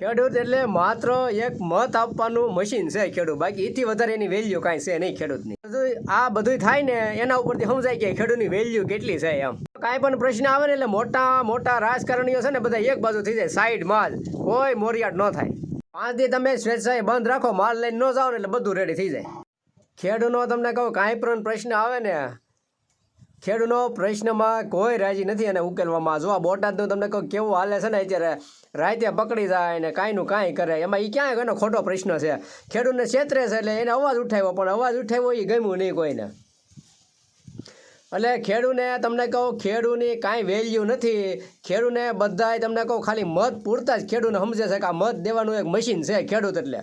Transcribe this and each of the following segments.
ખેડૂત એટલે માત્ર એક મત આપવાનું મશીન છે ખેડૂત. બાકી એથી વધારે એની વેલ્યુ કાંઈ છે નહીં ખેડૂતની. આ બધું થાય ને એના ઉપરથી સમજાય કે ખેડૂતની વેલ્યુ કેટલી છે એમ. કાંઈ પણ પ્રશ્ન આવે ને એટલે મોટા મોટા રાજકારણીઓ છે ને બધા એક બાજુ થઈ જાય સાઈડમાં જ. કોઈ મોરિયાટ ન થાય. પાંચ દી તમે સ્વેચ્છાએ બંધ રાખો, માલ લઈને ન જાઓ ને એટલે બધું રેડી થઈ જાય. ખેડૂતનો તમને કહું, કાંઈ પણ પ્રશ્ન આવે ને ખેડૂતનો પ્રશ્નમાં કોઈ રાજી નથી અને ઉકેલવામાં જો આ બોટાદનું તમને કહું કેવું હાલે છે ને, અત્યારે રાતે પકડી જાય ને કાંઈનું કાંઈ કરે, એમાં એ ક્યાંય એનો ખોટો પ્રશ્ન છે. ખેડૂતને છેતરે છે એટલે એને અવાજ ઉઠાવ્યો, પણ અવાજ ઉઠાવ્યો એ ગમ્યું નહીં કોઈને. એટલે ખેડૂને તમને કહું, ખેડૂની કાંઈ વેલ્યુ નથી. ખેડૂને બધાય તમને કહું, ખાલી મત પૂરતા જ ખેડૂને સમજે છે કે આ મત દેવાનું એક મશીન છે ખેડૂત એટલે.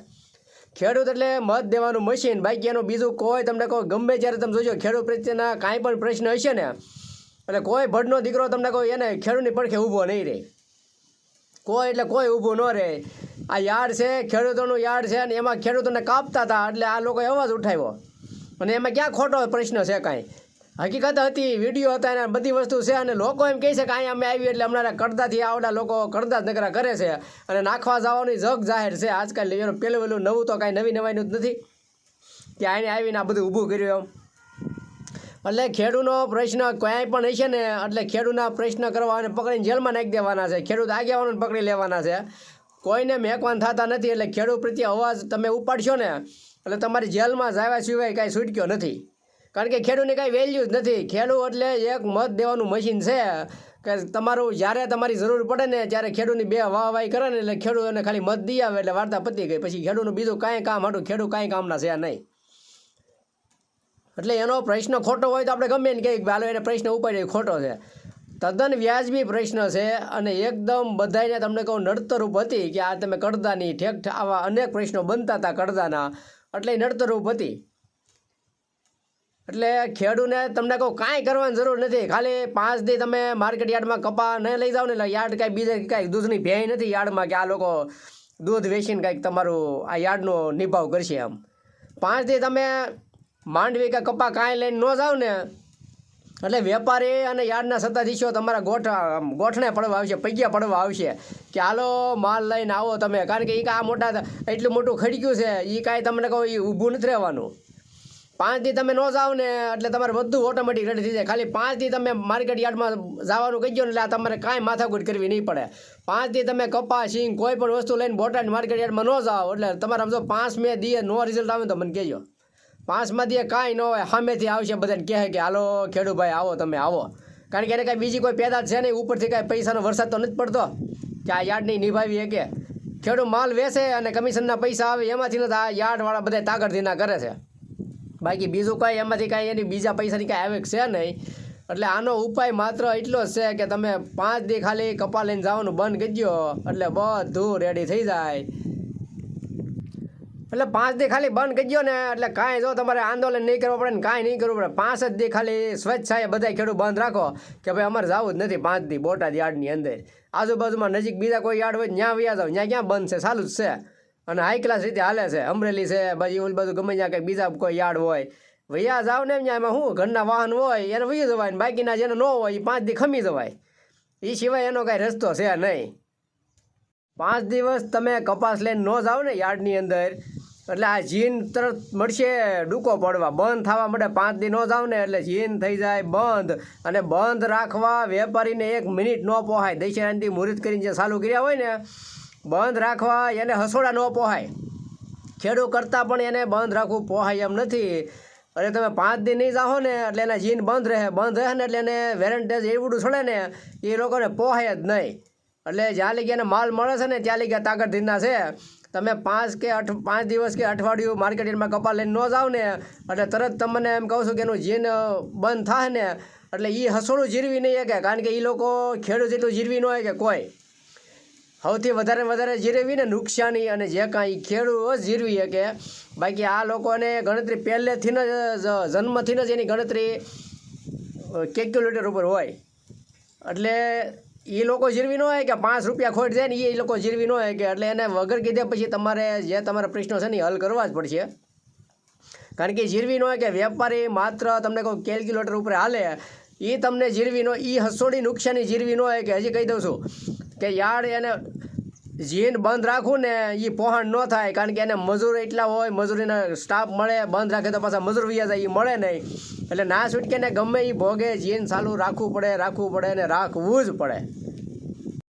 ખેડૂત એટલે મત દેવાનું મશીન બાકી એનું બીજું કોઈ તમને કહો ગમે ત્યારે તમે જોજો, ખેડૂત પ્રત્યેના કાંઈ પણ પ્રશ્ન હશે ને, એટલે કોઈ ભડનો દીકરો તમને કહો એને ખેડૂતની પડખે ઊભો નહીં રહે. કોઈ એટલે કોઈ ઊભું ન રહે. આ યાર્ડ છે, ખેડૂતોનું યાર્ડ છે ને એમાં ખેડૂતોને કાપતા હતા, એટલે આ લોકોએ અવાજ ઉઠાવ્યો. અને એમાં ક્યાં ખોટો પ્રશ્ન છે કાંઈ? હકીકત હતી, વીડિયો હતા અને બધી વસ્તુ છે અને લોકો એમ કહે છે કે અહીંયા અમે આવી એટલે હમણાં કડદાથી આવડા લોકો કડદા જ નકરા કરે છે અને નાખવા જવાની જગ જાહેર છે. આજકાલ એનું પેલું પેલું નવું તો કાંઈ નવી નવાઈનું જ નથી. કે આને આવીને આ બધું ઊભું કર્યું એમ. એટલે ખેડૂતનો પ્રશ્ન ક્યાંય પણ હશે ને એટલે ખેડૂતના પ્રશ્ન કરવા અને પકડીને જેલમાં નાખી દેવાના છે. ખેડૂત આગેવાનોને પકડી લેવાના છે. કોઈને મેકવાન થતા નથી એટલે ખેડૂત પ્રત્યે અવાજ તમે ઉપાડશો ને એટલે તમારી જેલમાં જવા સિવાય કાંઈ છૂટક્યો નથી. કારણ કે ખેડૂતની કાંઈ વેલ્યુ જ નથી. ખેડૂત એટલે એક મત દેવાનું મશીન છે કે તમારું, જ્યારે તમારી જરૂર પડે ને ત્યારે ખેડૂતની બે વાહ વાહ કરે ને એટલે ખેડૂતોને ખાલી મત દઈ આવે એટલે વાર્તા પતી ગઈ. પછી ખેડૂતનું બીજું કાંઈ કામ હતું, ખેડૂત કાંઈ કામના છે નહીં. એટલે એનો પ્રશ્ન ખોટો હોય તો આપણે ગમે ને કે હાલો, એને પ્રશ્ન ઉપાડ્યો, એ ખોટો છે. તદ્દન વ્યાજબી પ્રશ્ન છે અને એકદમ બધાને તમને કહું નડતરૂપ હતી કે આ તમે કડદાની ઠેક આવા અનેક પ્રશ્નો બનતા હતા કડદાના એટલે નડતરૂપ હતી. એટલે ખેડૂને તમને કહું, કાંઈ કરવાની જરૂર નથી. ખાલી પાંચ દી તમે માર્કેટ યાર્ડમાં કપા નહીં લઈ જાઓ ને એટલે યાર્ડ કાંઈ બીજે કાંઈ દૂધની ભેય નથી યાર્ડમાં કે આ લોકો દૂધ વેચીને કાંઈક તમારું આ યાર્ડનો નિભાવ કરશે એમ પાંચ દી તમે માંડવી કે કપા કાંઈ લઈને ન જાઓ ને, એટલે વેપારી અને યાર્ડના સત્તાધીશો તમારા ગોઠ ગોઠણે પડવા આવશે પૈયા પડવા આવશે કે હાલો માલ લઈને આવો તમે. કારણ કે એ આ મોટા એટલું મોટું ખડક્યું છે એ કાંઈ તમને કહો એ ઊભું નથી રહેવાનું. પાંચથી તમે ન જાઓ ને એટલે તમારે બધું ઓટોમેટિક રેડી થઈ જાય. ખાલી પાંચથી તમે માર્કેટ યાર્ડમાં જવાનું કહી ગયો ને એટલે તમારે કાંઈ માથાકૂટ કરવી નહીં પડે. પાંચથી તમે કપા સિંગ કોઈ પણ વસ્તુ લઈને બોટાદ માર્કેટ યાર્ડમાં ન જાઓ એટલે તમારે સમજો પાંચ મે દીએ નો રિઝલ્ટ આવે તો મને કહેજો. પાંચમાં દીએ કાંઈ ન હોય, સામેથી આવશે બધાને કહે કે, હાલો ખેડૂભાઈ આવો તમે, આવો. કારણ કે એને કાંઈ બીજી કોઈ પેદા છે નહીં, ઉપરથી કાંઈ પૈસાનો વરસાદ તો નથી પડતો. કે આ યાર્ડ નહીં નિભાવી કે. ખેડૂત માલ વેચે અને કમિશનના પૈસા આવે, એમાંથી નથી, આ યાર્ડવાળા બધા તાકડથી ના કરે છે. બાકી બીજું કાંઈ એમાંથી કાંઈ એની બીજા પૈસાની કાંઈ આવે છે નહીં. એટલે આનો ઉપાય માત્ર એટલો જ છે કે તમે પાંચ દી ખાલી કપા લઈને જવાનું બંધ કરી દો એટલે બધું રેડી થઈ જાય. એટલે પાંચ દી ખાલી બંધ કરી દો ને, એટલે કાંઈ જો તમારે આંદોલન નહીં કરવું પડે ને કાંઈ નહીં કરવું પડે. પાંચ જ દી ખાલી સ્વેચ્છાએ બધા ખેડૂત બંધ રાખો. કે ભાઈ અમારે જવું જ નથી પાંચ દી બોટાદ યાર્ડની અંદર. આજુબાજુમાં નજીક બીજા કોઈ યાર્ડ હોય ત્યાં વ્યા જાવ ત્યાં ક્યાં બંધ છે? ચાલુ જ છે. અને હાઈ ક્લાસ રીતે હાલે છે. અમરેલી છે બાજુ ઓલું બધું ગમે ત્યાં કંઈક બીજા કોઈ યાર્ડ હોય. વૈયા જાવ ને ત્યાં એમાં શું? ઘરના વાહન હોય, એને વહી જવાય ને બાકીના જેને ન હોય એ પાંચ દી ખમી જવાય. એ સિવાય એનો કાંઈ રસ્તો છે નહીં. પાંચ દિવસ તમે કપાસ લઈને ન જાઓ ને યાર્ડની અંદર, એટલે આ જીન તરત મળશે ડૂકો પડવા. બંધ થવા માટે પાંચ દી ન જાવ ને એટલે જીન થઈ જાય બંધ. અને બંધ રાખવા વેપારીને એક મિનિટ ન પહોંચાય દશેરાની મુહૂર્ત કરીને જે ચાલુ કર્યા હોય ને બંધ રાખવા એને હસોડા ન પોહાય. ખેડૂત કરતાં પણ એને બંધ રાખવું પોહાય એમ નથી. અરે તમે પાંચ દિન નહીં જાઓ ને, એટલે એના જીન બંધ રહે બંધ રહે ને એટલે એને વેરંટેજ એવડું છોડે ને, એ લોકોને પોહાય જ નહીં. એટલે જ્યાં લગી એને માલ મળે છે ને, ત્યાં લગી તાકત ધીરના છે. તમે પાંચ કે અઠ, પાંચ દિવસ કે અઠવાડિયું માર્કેટિંગમાં કપા લઈને ન જાઓ ને, એટલે તરત તમને એમ કહું છું કે એનું જીન બંધ થાય ને, એટલે એ હસોડું જીરવી નહીં શકે, કારણ કે એ લોકો ખેડૂત જેટલું જીરવી ન હોય કે કોઈ. સૌથી વધારે વધારે જીરવી ને નુકસાની અને જે કાંઈ ખેડૂત જીરવી શકે, બાકી આ લોકોને ગણતરી પહેલેથી જ- જન્મથી જ એની ગણતરી કેલ્ક્યુલેટર ઉપર હોય. એટલે એ લોકો જીરવી ન હોય કે પાંચ રૂપિયા ખોટ જાય ને એ લોકો જીરવી ન હોય કે એટલે એને વગર કીધે પછી તમારે જે તમારા પ્રશ્નો છે ને હલ કરવા જ પડશે. કારણ કે જીરવી ન હોય કે વેપારી માત્ર તમને કોઈ કેલ્ક્યુલેટર ઉપર હાલે એ તમને જીરવી નો એ હસોડી નુકસાની જીરવી ન હોય કે હજી કહી દઉં છું. કે યાર એને જીન બંધ રાખવું ને એ પોહણ ન થાય, કારણ કે એને મજૂર એટલા હોય, મજૂરીના સ્ટાફ મળે, બંધ રાખે તો પાછા મજૂર વ્યા જાય એ મળે નહીં. એટલે ના છૂટકે ને ગમે એ ભોગે, જીન ચાલુ રાખવું પડે રાખવું પડે ને રાખવું જ પડે.